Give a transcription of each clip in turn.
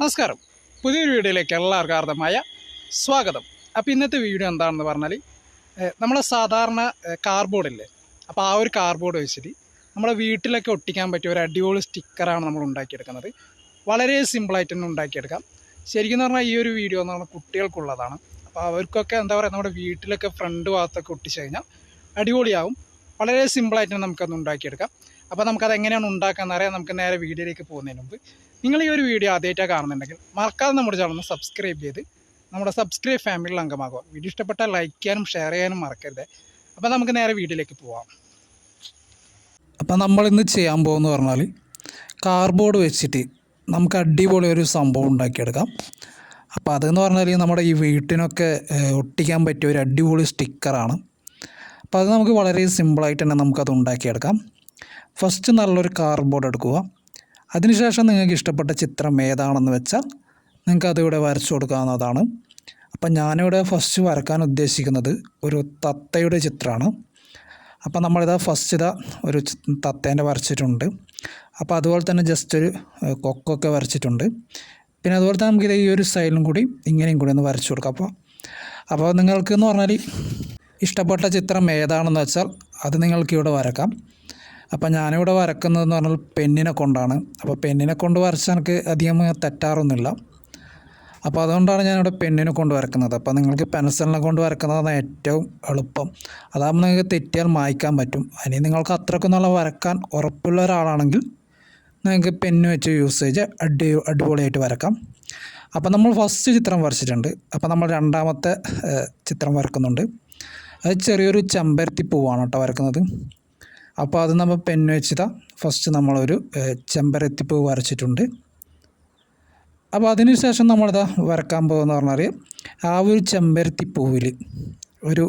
നമസ്കാരം. പുതിയൊരു വീഡിയോയിലേക്ക് എല്ലാവർക്കും ആർദ്ദമായ സ്വാഗതം. അപ്പോൾ ഇന്നത്തെ വീഡിയോ എന്താണെന്ന് പറഞ്ഞാൽ നമ്മളെ സാധാരണ കാർബോർഡില്ലേ അപ്പോൾ ആ ഒരു കാർബോർഡ് വെച്ചിട്ട് നമ്മളെ വീട്ടിലൊക്കെ ഒട്ടിക്കാൻ പറ്റിയ ഒരു അടിപൊളി സ്റ്റിക്കറാണ് നമ്മൾ ഉണ്ടാക്കിയെടുക്കുന്നത്. വളരെ സിമ്പിളായിട്ട് തന്നെ ഉണ്ടാക്കിയെടുക്കാം. ശരിക്കും പറഞ്ഞാൽ ഈ ഒരു വീഡിയോ എന്ന് പറഞ്ഞാൽ കുട്ടികൾക്കുള്ളതാണ്. അപ്പോൾ അവർക്കൊക്കെ എന്താ പറയുക നമ്മുടെ വീട്ടിലൊക്കെ ഫ്രണ്ട് ഭാഗത്തൊക്കെ ഒട്ടിച്ച് കഴിഞ്ഞാൽ അടിപൊളിയാവും. വളരെ സിമ്പിളായിട്ട് നമുക്കത് ഉണ്ടാക്കിയെടുക്കാം. അപ്പോൾ നമുക്കത് എങ്ങനെയാണ് ഉണ്ടാക്കാമെന്ന് അറിയാം നമുക്ക് നേരെ വീഡിയോയിലേക്ക് പോകുന്നതിന് മുമ്പ് നിങ്ങൾ ഈ ഒരു വീഡിയോ ആദ്യമായിട്ടാണ് കാണുന്നുണ്ടെങ്കിൽ മറക്കാതെ നമ്മുടെ ചാനൽ ഒന്ന് സബ്സ്ക്രൈബ് ചെയ്ത് നമ്മുടെ സബ്സ്ക്രൈബ് ഫാമിലിയിൽ അംഗമാകുക. വീഡിയോ ഇഷ്ടപ്പെട്ടാൽ ലൈക്ക് ചെയ്യാനും ഷെയർ ചെയ്യാനും മറക്കരുത്. അപ്പോൾ നമുക്ക് നേരെ വീഡിയോയിലേക്ക് പോവാം. അപ്പോൾ നമ്മളിന്ന് ചെയ്യാൻ പോകുന്ന പറഞ്ഞാൽ കാർബോർഡ് വെച്ചിട്ട് നമുക്ക് അടിപൊളി ഒരു സംഭവം ഉണ്ടാക്കിയെടുക്കാം. അപ്പോൾ അതെന്ന് പറഞ്ഞാൽ നമ്മുടെ ഈ വീട്ടിനൊക്കെ ഒട്ടിക്കാൻ പറ്റിയ ഒരു അടിപൊളി സ്റ്റിക്കറാണ് അപ്പോൾ അത് നമുക്ക് വളരെ സിമ്പിളായിട്ട് തന്നെ നമുക്കത് ഉണ്ടാക്കിയെടുക്കാം. ഫസ്റ്റ് നല്ലൊരു കാർഡ്ബോർഡ് എടുക്കുക. അതിനുശേഷം നിങ്ങൾക്ക് ഇഷ്ടപ്പെട്ട ചിത്രം ഏതാണെന്ന് വെച്ചാൽ നിങ്ങൾക്ക് അതിവിടെ വരച്ചു കൊടുക്കാവുന്നതാണ്. അപ്പം ഞാനിവിടെ ഫസ്റ്റ് വരക്കാൻ ഉദ്ദേശിക്കുന്നത് ഒരു തത്തയുടെ ചിത്രമാണ്. അപ്പോൾ നമ്മളിതാ ഫസ്റ്റ് ഇതാ ഒരു തത്തേന്റെ വരച്ചിട്ടുണ്ട്. അപ്പോൾ അതുപോലെ തന്നെ ജസ്റ്റ് ഒരു കൊക്കൊക്കെ വരച്ചിട്ടുണ്ട്. പിന്നെ അതുപോലെ തന്നെ നമുക്കിത് ഈ ഒരു സൈഡിലും കൂടി ഇങ്ങനെയും കൂടി ഒന്ന് വരച്ചു കൊടുക്കാം. അപ്പോൾ അപ്പോൾ നിങ്ങൾക്ക് എന്ന് പറഞ്ഞാൽ ഇഷ്ടപ്പെട്ട ചിത്രം ഏതാണെന്ന് വെച്ചാൽ അത് നിങ്ങൾക്ക് ഇവിടെ വരക്കാം. അപ്പോൾ ഞാനിവിടെ വരക്കുന്നതെന്ന് പറഞ്ഞാൽ പെന്നിനെ കൊണ്ടാണ്. അപ്പോൾ പെന്നിനെ കൊണ്ട് വരച്ചാൽ എനിക്ക് അധികം തെറ്റാറൊന്നുമില്ല. അപ്പോൾ അതുകൊണ്ടാണ് ഞാനിവിടെ പെണ്ണിനെ കൊണ്ട് വരക്കുന്നത്. അപ്പോൾ നിങ്ങൾക്ക് പെൻസിലിനെ കൊണ്ട് വരക്കുന്നതാണ് ഏറ്റവും എളുപ്പം. അതാകുമ്പോൾ നിങ്ങൾക്ക് തെറ്റിയാൽ മായ്ക്കാൻ പറ്റും. അതിന് നിങ്ങൾക്ക് അത്രക്കൊന്നുള്ള വരക്കാൻ ഉറപ്പുള്ള ഒരാളാണെങ്കിൽ നിങ്ങൾക്ക് പെന്ന് വെച്ച് യൂസ് ചെയ്ത് അടി അടിപൊളിയായിട്ട് വരക്കാം. അപ്പോൾ നമ്മൾ ഫസ്റ്റ് ചിത്രം വരച്ചിട്ടുണ്ട്. അപ്പോൾ നമ്മൾ രണ്ടാമത്തെ ചിത്രം വരക്കുന്നുണ്ട്. അത് ചെറിയൊരു ചെമ്പരത്തി പൂവാണ് കേട്ടോ വരക്കുന്നത്. അപ്പോൾ അത് നമ്മൾ പെൻ വെച്ചിതാ. ഫസ്റ്റ് നമ്മളൊരു ചെമ്പരത്തിപ്പ് വരച്ചിട്ടുണ്ട്. അപ്പോൾ അതിനുശേഷം നമ്മളിതാ വരക്കാൻ പോകുന്ന പറഞ്ഞാൽ ആ ഒരു ചെമ്പരത്തി പൂവിൽ ഒരു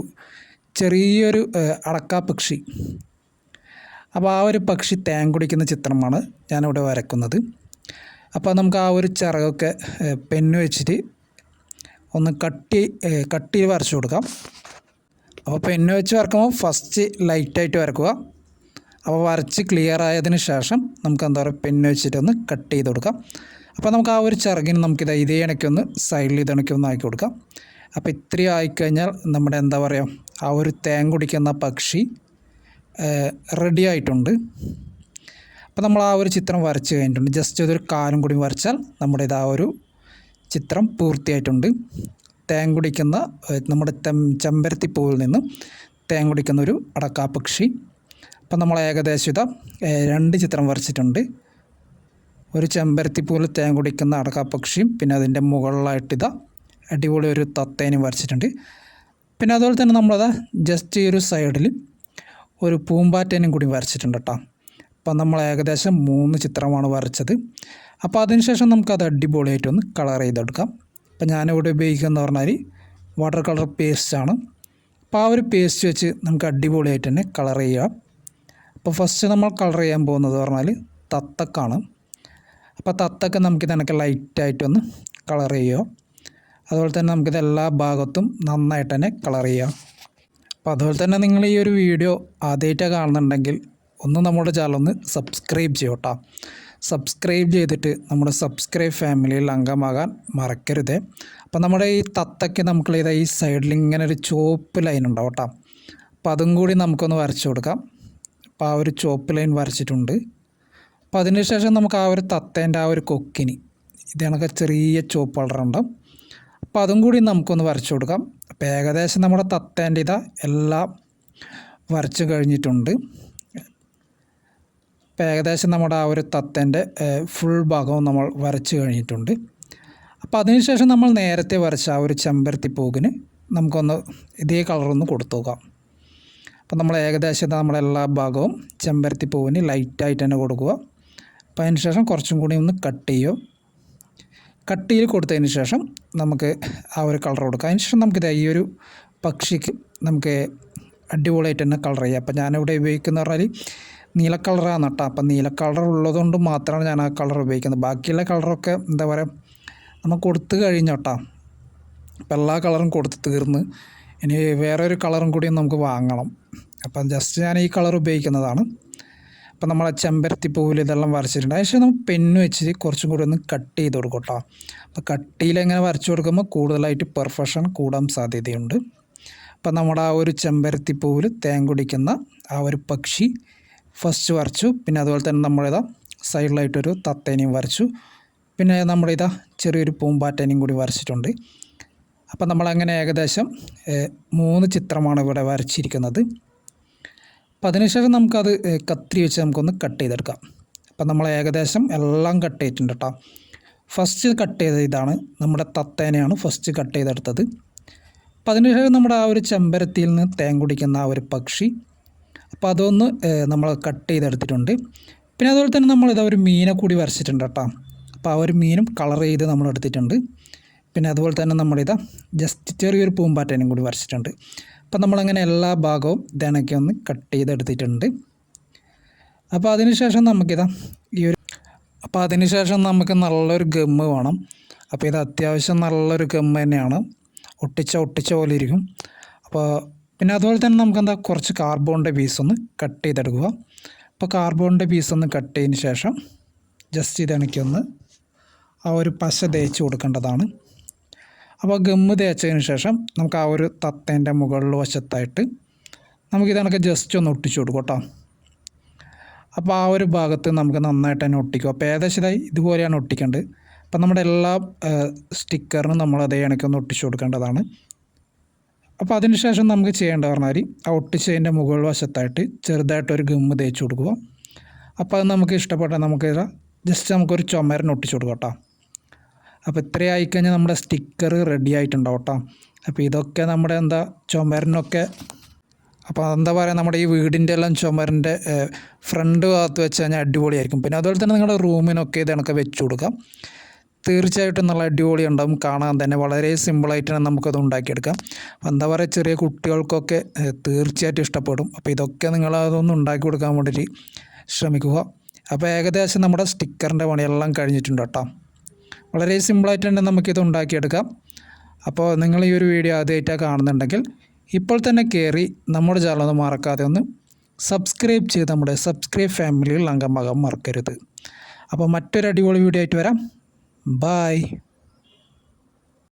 ചെറിയൊരു അടക്കാ പക്ഷി അപ്പോൾ ആ ഒരു പക്ഷി തേൻ കുടിക്കുന്ന ചിത്രമാണ് ഞാനിവിടെ വരക്കുന്നത്. അപ്പോൾ നമുക്ക് ആ ഒരു ചിറകൊക്കെ പെന്ന് വെച്ചിട്ട് ഒന്ന് കട്ടി കട്ടി വരച്ചു കൊടുക്കാം. അപ്പോൾ പെന്ന് വെച്ച് വരക്കുമ്പോൾ ഫസ്റ്റ് ലൈറ്റായിട്ട് വരക്കുക. അപ്പോൾ വരച്ച് ക്ലിയർ ആയതിന് ശേഷം നമുക്ക് എന്താ പറയുക പെന്ന് വെച്ചിട്ടൊന്ന് കട്ട് ചെയ്ത് കൊടുക്കാം. അപ്പോൾ നമുക്ക് ആ ഒരു ചിറകിന് നമുക്കിത് ഇതേ ഇണക്കൊന്ന് സൈഡിൽ ഇതണക്കൊന്ന് ആക്കി കൊടുക്കാം. അപ്പോൾ ഇത്രയും ആയിക്കഴിഞ്ഞാൽ നമ്മുടെ എന്താ പറയുക ആ ഒരു തേൻ കുടിക്കുന്ന പക്ഷി റെഡി ആയിട്ടുണ്ട്. അപ്പോൾ നമ്മൾ ആ ഒരു ചിത്രം വരച്ച് കഴിഞ്ഞിട്ടുണ്ട്. ജസ്റ്റ് ഇതൊരു കാലും കൂടി വരച്ചാൽ നമ്മുടെ ഇത് ആ ഒരു ചിത്രം പൂർത്തിയായിട്ടുണ്ട്. തേൻ കുടിക്കുന്ന നമ്മുടെ തെ ചെമ്പരത്തി പൂവിൽ നിന്ന് തേൻ കുടിക്കുന്ന ഒരു അടക്കാപ്പക്ഷി അപ്പം നമ്മൾ ഏകദേശം ഇതാ രണ്ട് ചിത്രം വരച്ചിട്ടുണ്ട്. ഒരു ചെമ്പരത്തി പൂവിൽ തേൻ കുടിക്കുന്ന അടക്കാപ്പക്ഷിയും പിന്നെ അതിന്റെ മുകളിലായിട്ട് ഇതാ അടിപൊളി ഒരു തത്തേനും വരച്ചിട്ടുണ്ട്. പിന്നെ അതുപോലെ തന്നെ നമ്മളത് ജസ്റ്റ് ഈ ഒരു സൈഡിൽ ഒരു പൂമ്പാറ്റേനും കൂടി വരച്ചിട്ടുണ്ട് കേട്ടോ. അപ്പം നമ്മൾ ഏകദേശം മൂന്ന് ചിത്രമാണ് വരച്ചത്. അപ്പോൾ അതിനുശേഷം നമുക്കത് അടിപൊളിയായിട്ടൊന്ന് കളർ ചെയ്തെടുക്കാം. അപ്പം ഞാനിവിടെ ഉപയോഗിക്കുന്നത് പറഞ്ഞാൽ വാട്ടർ കളർ പേസ്റ്റാണ് അപ്പോൾ ആ ഒരു പേസ്റ്റ് വെച്ച് നമുക്ക് അടിപൊളിയായിട്ട് തന്നെ കളർ ചെയ്യാം. അപ്പോൾ ഫസ്റ്റ് നമ്മൾ കളർ ചെയ്യാൻ പോകുന്നത് പറഞ്ഞാൽ തത്തക്കാണ്. അപ്പോൾ തത്തക്ക് നമുക്കിത് കണക്ക് ലൈറ്റായിട്ടൊന്ന് കളർ ചെയ്യുക. അതുപോലെ തന്നെ നമുക്കിത് എല്ലാ ഭാഗത്തും നന്നായിട്ട് തന്നെ കളർ ചെയ്യാം അപ്പോൾ അതുപോലെ തന്നെ നിങ്ങൾ ഈ ഒരു വീഡിയോ ആദ്യമായിട്ടാണ് കാണുന്നുണ്ടെങ്കിൽ ഒന്ന് നമ്മുടെ ചാനൽ ഒന്ന് സബ്സ്ക്രൈബ് കേട്ടോ. സബ്സ്ക്രൈബ് ചെയ്തിട്ട് നമ്മുടെ സബ്സ്ക്രൈബ് ഫാമിലിയിൽ അംഗമാകാൻ മറക്കരുത്. അപ്പോൾ നമ്മുടെ ഈ തത്തയ്ക്ക് നമുക്ക് ഇതാ ഈ സൈഡിൽ ഇങ്ങനെ ഒരു ചുവപ്പ് ലൈൻ ഉണ്ടാവും കേട്ടോ. അപ്പോൾ അതും കൂടി നമുക്കൊന്ന് വരച്ചു കൊടുക്കാം. അപ്പോൾ ആ ഒരു ചോപ്പ് ലൈൻ വരച്ചിട്ടുണ്ട്. അപ്പോൾ അതിനുശേഷം നമുക്ക് ആ ഒരു തത്തേന്റെ ആ ഒരു കൊക്കിനി ഇത് കണക്ക് ചെറിയ ചുവപ്പ് കളറുണ്ടാവും അപ്പോൾ അതും കൂടി നമുക്കൊന്ന് വരച്ചു കൊടുക്കാം. അപ്പോൾ ഏകദേശം നമ്മുടെ തത്തേന്റെ ഇതാ എല്ലാം വരച്ചു കഴിഞ്ഞിട്ടുണ്ട്. അപ്പോൾ ഏകദേശം നമ്മുടെ ആ ഒരു തത്തേന്റെ ഫുൾ ഭാഗവും നമ്മൾ വരച്ചു കഴിഞ്ഞിട്ടുണ്ട്. അപ്പോൾ അതിനുശേഷം നമ്മൾ നേരത്തെ വരച്ച ആ ഒരു ചെമ്പരത്തി പൂവിന് നമുക്കൊന്ന് ഇതേ കളറൊന്ന് കൊടുത്തു നോക്കാം. അപ്പോൾ നമ്മൾ ഏകദേശം നമ്മളെല്ലാ ഭാഗവും ചെമ്പരത്തി പൂവിന് ലൈറ്റായിട്ട് തന്നെ കൊടുക്കുക. അപ്പോൾ അതിന് ശേഷം കുറച്ചും കൂടി ഒന്ന് കട്ട് ചെയ്യും. കട്ട് ചെയ്ത് കൊടുത്തതിന് ശേഷം നമുക്ക് ആ ഒരു കളർ കൊടുക്കാം. അതിന് ശേഷം നമുക്കിത് ഈ ഒരു പക്ഷിക്ക് നമുക്ക് അടിപൊളിയായിട്ട് തന്നെ കളർ ചെയ്യാം. അപ്പോൾ ഞാനിവിടെ ഉപയോഗിക്കുന്ന പറഞ്ഞാൽ നീല കളറാണ് കേട്ടോ. അപ്പം നീല കളർ ഉള്ളതുകൊണ്ട് മാത്രമാണ് ഞാൻ ആ കളർ ഉപയോഗിക്കുന്നത്. ബാക്കിയുള്ള കളറൊക്കെ എന്താ പറയുക നമ്മൾ കൊടുത്തു കഴിഞ്ഞോട്ടാ അപ്പം എല്ലാ കളറും കൊടുത്ത് തീർന്ന് ഇനി വേറൊരു കളറും കൂടി നമുക്ക് വാങ്ങണം. അപ്പം ജസ്റ്റ് ഞാൻ ഈ കളർ ഉപയോഗിക്കുന്നതാണ്. അപ്പം നമ്മളെ ചെമ്പരത്തി പൂവിൽ ഇതെല്ലാം വരച്ചിട്ടുണ്ട്. പക്ഷേ നമുക്ക് പെണ്ണ് വെച്ച് കുറച്ചും കൂടി ഒന്ന് കട്ട് ചെയ്ത് കൊടുക്കും കേട്ടോ അപ്പോൾ കട്ടിയിൽ എങ്ങനെ വരച്ചു കൊടുക്കുമ്പോൾ കൂടുതലായിട്ട് പെർഫെക്ഷൻ കൂടാൻ സാധ്യതയുണ്ട്. അപ്പം നമ്മുടെ ആ ഒരു ചെമ്പരത്തി പൂവിൽ തേൻ കുടിക്കുന്ന ആ ഒരു പക്ഷി ഫസ്റ്റ് വരച്ചു. പിന്നെ അതുപോലെ തന്നെ നമ്മളിതാ സൈഡിലായിട്ടൊരു തത്തേനെയും വരച്ചു. പിന്നെ നമ്മളിതാ ചെറിയൊരു പൂമ്പാറ്റേനെയും കൂടി വരച്ചിട്ടുണ്ട്. അപ്പം നമ്മളങ്ങനെ ഏകദേശം മൂന്ന് ചിത്രമാണ് ഇവിടെ വരച്ചിരിക്കുന്നത്. അപ്പം അതിനുശേഷം നമുക്കത് കത്രി വെച്ച് നമുക്കൊന്ന് കട്ട് ചെയ്തെടുക്കാം. അപ്പം നമ്മൾ ഏകദേശം എല്ലാം കട്ട് ചെയ്തിട്ടുണ്ട് കേട്ടോ. ഫസ്റ്റ് കട്ട് ചെയ്ത ഇതാണ് നമ്മുടെ തത്തേനെയാണ് ഫസ്റ്റ് കട്ട് ചെയ്തെടുത്തത്. അപ്പം അതിനുശേഷം നമ്മുടെ ആ ഒരു ചെമ്പരത്തിയിൽ നിന്ന് തേൻ കുടിക്കുന്ന ആ ഒരു പക്ഷി. അപ്പോൾ അതൊന്ന് നമ്മൾ കട്ട് ചെയ്തെടുത്തിട്ടുണ്ട്. പിന്നെ അതുപോലെ തന്നെ നമ്മളിതാ ഒരു മീനെ കൂടി വരച്ചിട്ടുണ്ട് കേട്ടോ. അപ്പോൾ ആ ഒരു മീനും കളർ ചെയ്ത് നമ്മൾ എടുത്തിട്ടുണ്ട്. പിന്നെ അതുപോലെ തന്നെ നമ്മളിത് ജസ്റ്റ് ചെറിയൊരു പൂമ്പാറ്റേനും കൂടി വരച്ചിട്ടുണ്ട്. അപ്പം നമ്മളങ്ങനെ എല്ലാ ഭാഗവും ഇതണക്കി ഒന്ന് കട്ട് ചെയ്തെടുത്തിട്ടുണ്ട്. അപ്പോൾ അതിനുശേഷം നമുക്കിതാ ഈ ഒരു അപ്പോൾ അതിനുശേഷം നമുക്ക് നല്ലൊരു ഗമ്മ് വേണം. അപ്പോൾ ഇത് അത്യാവശ്യം നല്ലൊരു ഗമ്മ് തന്നെയാണ്. ഒട്ടിച്ച ഒട്ടിച്ച പോലെ ഇരിക്കും. അപ്പോൾ പിന്നെ അതുപോലെ തന്നെ നമുക്ക് എന്താ കുറച്ച് കാർബോണിന്റെ പീസൊന്ന് കട്ട് ചെയ്തെടുക്കുക. അപ്പോൾ കാർബോണിന്റെ പീസൊന്ന് കട്ട് ചെയ്തതിന് ശേഷം ജസ്റ്റ് ഇത് ഒന്ന് ആ ഒരു പശ തേച്ച് കൊടുക്കേണ്ടതാണ്. അപ്പോൾ ഗമ്മ് തേച്ചതിന് ശേഷം നമുക്ക് ആ ഒരു തത്തേന്റെ മുകളിൽ വശത്തായിട്ട് നമുക്ക് ഇതണക്ക് ജസ്റ്റ് ഒന്ന് ഒട്ടിച്ചു കൊടുക്കും കേട്ടോ. അപ്പോൾ ആ ഒരു ഭാഗത്ത് നമുക്ക് നന്നായിട്ട് തന്നെ ഒട്ടിക്കും. അപ്പോൾ ഏകദേശം ഇതായി ഇതുപോലെയാണ് ഒട്ടിക്കേണ്ടത്. അപ്പം നമ്മുടെ എല്ലാ സ്റ്റിക്കറിനും നമ്മൾ അതേ ഒന്ന് ഒട്ടിച്ചു കൊടുക്കേണ്ടതാണ്. അപ്പോൾ അതിന് ശേഷം നമുക്ക് ചെയ്യേണ്ട പറഞ്ഞാൽ ആ ഒട്ടിച്ചതിന്റെ മുകൾ വശത്തായിട്ട് ചെറുതായിട്ടൊരു ഗമ്മ് തേച്ച് കൊടുക്കുക. അപ്പോൾ അത് നമുക്ക് ഇഷ്ടപ്പെട്ട നമുക്ക് ജസ്റ്റ് നമുക്കൊരു ചുമരൻ ഒട്ടിച്ചു കൊടുക്കാം കേട്ടോ. അപ്പോൾ ഇത്രയും ആയിക്കഴിഞ്ഞാൽ നമ്മുടെ സ്റ്റിക്കർ റെഡി ആയിട്ടുണ്ടാവും കേട്ടോ. അപ്പോൾ ഇതൊക്കെ നമ്മുടെ എന്താ ചുമരിനൊക്കെ അപ്പോൾ എന്താ പറയുക നമ്മുടെ ഈ വീടിന്റെ എല്ലാം ചുമരിന്റെ ഫ്രണ്ട് ഭാഗത്ത് വെച്ച് കഴിഞ്ഞാൽ അടിപൊളിയായിരിക്കും. പിന്നെ അതുപോലെ തന്നെ നിങ്ങളുടെ റൂമിനൊക്കെ ഇത് കണക്ക് വെച്ച് കൊടുക്കാം. തീർച്ചയായിട്ടും നല്ല അടിപൊളി ഉണ്ടാവും കാണാൻ തന്നെ വളരെ സിമ്പിളായിട്ട് തന്നെ നമുക്കത് ഉണ്ടാക്കിയെടുക്കാം. അപ്പോൾ എന്താ പറയുക ചെറിയ കുട്ടികൾക്കൊക്കെ തീർച്ചയായിട്ടും ഇഷ്ടപ്പെടും. അപ്പോൾ ഇതൊക്കെ നിങ്ങൾ അതൊന്നും ഉണ്ടാക്കി കൊടുക്കാൻ വേണ്ടിയിട്ട് ശ്രമിക്കുക. അപ്പോൾ ഏകദേശം നമ്മുടെ സ്റ്റിക്കറിന്റെ പണിയെല്ലാം കഴിഞ്ഞിട്ടുണ്ട് കേട്ടോ. വളരെ സിമ്പിളായിട്ട് തന്നെ നമുക്കിത് ഉണ്ടാക്കിയെടുക്കാം. അപ്പോൾ നിങ്ങൾ ഈ ഒരു വീഡിയോ ആദ്യമായിട്ടാണ് കാണുന്നുണ്ടെങ്കിൽ ഇപ്പോൾ തന്നെ കയറി നമ്മുടെ ചാനൽ ഒന്ന് മറക്കാതെ ഒന്ന് സബ്സ്ക്രൈബ് ചെയ്ത് നമ്മുടെ സബ്സ്ക്രൈബ് ഫാമിലിയിൽ അംഗമാകാൻ മറക്കരുത്. അപ്പോൾ മറ്റൊരു അടിപൊളി വീഡിയോ ആയിട്ട് വരാം. ബായ്